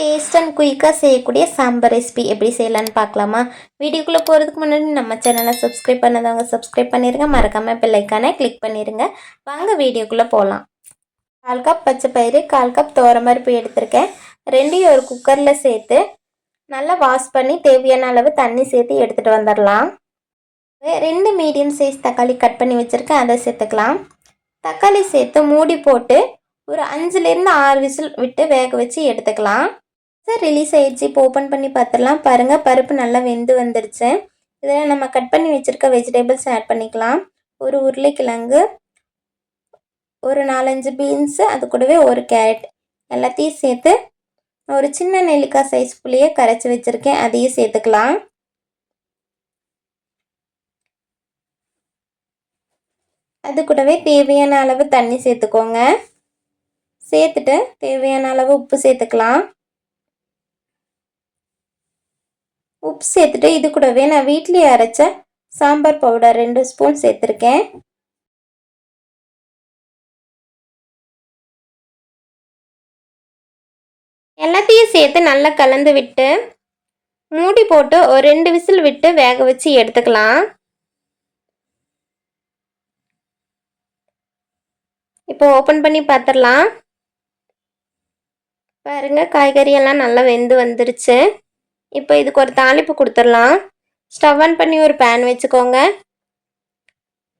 Taste and குயிக்காக செய்யக்கூடிய sambar recipe எப்படி செய்யலான்னு பார்க்கலாமா? வீடியோக்குள்ளே போகிறதுக்கு முன்னாடி நம்ம சேனலை சப்ஸ்கிரைப் பண்ணாதவங்க சப்ஸ்கிரைப் பண்ணிடுங்க மறக்காமல் பிள்ளைக்கான கிளிக் பண்ணிடுங்க வாங்க வீடியோக்குள்ளே போகலாம் கால் கப் பச்சை பயிறு கால் கப் பருப்பு எடுத்திருக்கேன். ரெண்டையும் ஒரு குக்கரில் சேர்த்து நல்லா வாஷ் பண்ணி தேவையான அளவு தண்ணி சேர்த்து எடுத்துகிட்டு வந்துடலாம். ரெண்டு மீடியம் சைஸ் தக்காளி கட் பண்ணி வச்சுருக்கேன். அதை சேர்த்துக்கலாம். தக்காளி சேர்த்து மூடி போட்டு ஒரு அஞ்சுலேருந்து ஆறு விசில் விட்டு வேக வச்சு எடுத்துக்கலாம். சார் ரிலீஸ் ஆயிடுச்சு. இப்போ ஓப்பன் பண்ணி பார்த்துடலாம் பாருங்கள் பருப்பு நல்லா வெந்து வந்துடுச்சு இதில் நம்ம கட் பண்ணி வச்சுருக்க வெஜிடபிள்ஸ் ஆட் பண்ணிக்கலாம். ஒரு உருளைக்கிழங்கு ஒரு நாலஞ்சு பீன்ஸு அது கூடவே ஒரு கேரட் எல்லாத்தையும் சேர்த்து ஒரு சின்ன நெல்லிக்காய் சைஸ் புளியை கரைச்சி வச்சுருக்கேன். அதையும் சேர்த்துக்கலாம். அது கூடவே தேவையான அளவு தண்ணி சேர்த்துக்கோங்க. சேர்த்துட்டு தேவையான அளவு உப்பு சேர்த்துக்கலாம். உப்பு சேர்த்துட்டு இது கூடவே நான் வீட்லேயே அரைச்ச சாம்பார் பவுடர் ரெண்டு ஸ்பூன் சேர்த்துருக்கேன். எல்லாத்தையும் சேர்த்து நல்லா கலந்து விட்டு மூடி போட்டு ஒரு ரெண்டு விசில் விட்டு வேக வச்சு எடுத்துக்கலாம். இப்போ ஓப்பன் பண்ணி பார்த்துடலாம் பாருங்கள் காய்கறியெல்லாம் நல்லா வெந்து வந்துருச்சு. இப்போ இதுக்கு ஒரு தாளிப்பு கொடுத்துடலாம். ஸ்டவ் ஆன் பண்ணி ஒரு பேன் வச்சுக்கோங்க.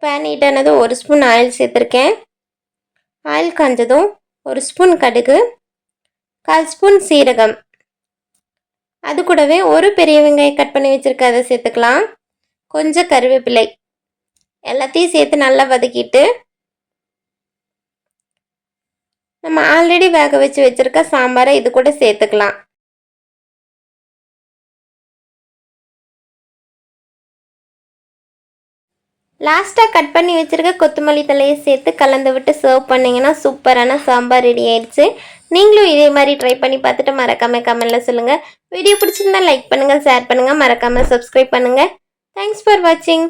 பேன் ஹீட்டானது ஒரு ஸ்பூன் ஆயில் சேர்த்துருக்கேன். ஆயில் காஞ்சதும் ஒரு ஸ்பூன் கடுகு கால் ஸ்பூன் சீரகம். அது கூடவே ஒரு பெரிய வெங்காயம் கட் பண்ணி வச்சுருக்க அதை சேர்த்துக்கலாம். கொஞ்சம் கருவேப்பிலை. எல்லாத்தையும் சேர்த்து நல்லா வதக்கிட்டு நம்ம ஆல்ரெடி வேக வச்சு வச்சுருக்க சாம்பாரை இது கூட சேர்த்துக்கலாம். லாஸ்ட்டாக கட் பண்ணி வச்சுருக்க கொத்தமல்லி தலையை சேர்த்து கலந்து விட்டு சர்வ் பண்ணிங்கன்னா சூப்பரான சாம்பார் ரெடி ஆயிடுச்சு. நீங்களும் இதே மாதிரி ட்ரை பண்ணி பார்த்துட்டு மறக்காமல் கமெண்டில் சொல்லுங்கள் வீடியோ பிடிச்சிருந்தா லைக் பண்ணுங்கள் ஷேர் பண்ணுங்கள் மறக்காமல் சப்ஸ்கிரைப் பண்ணுங்கள் தேங்க்ஸ் ஃபார் வாட்சிங்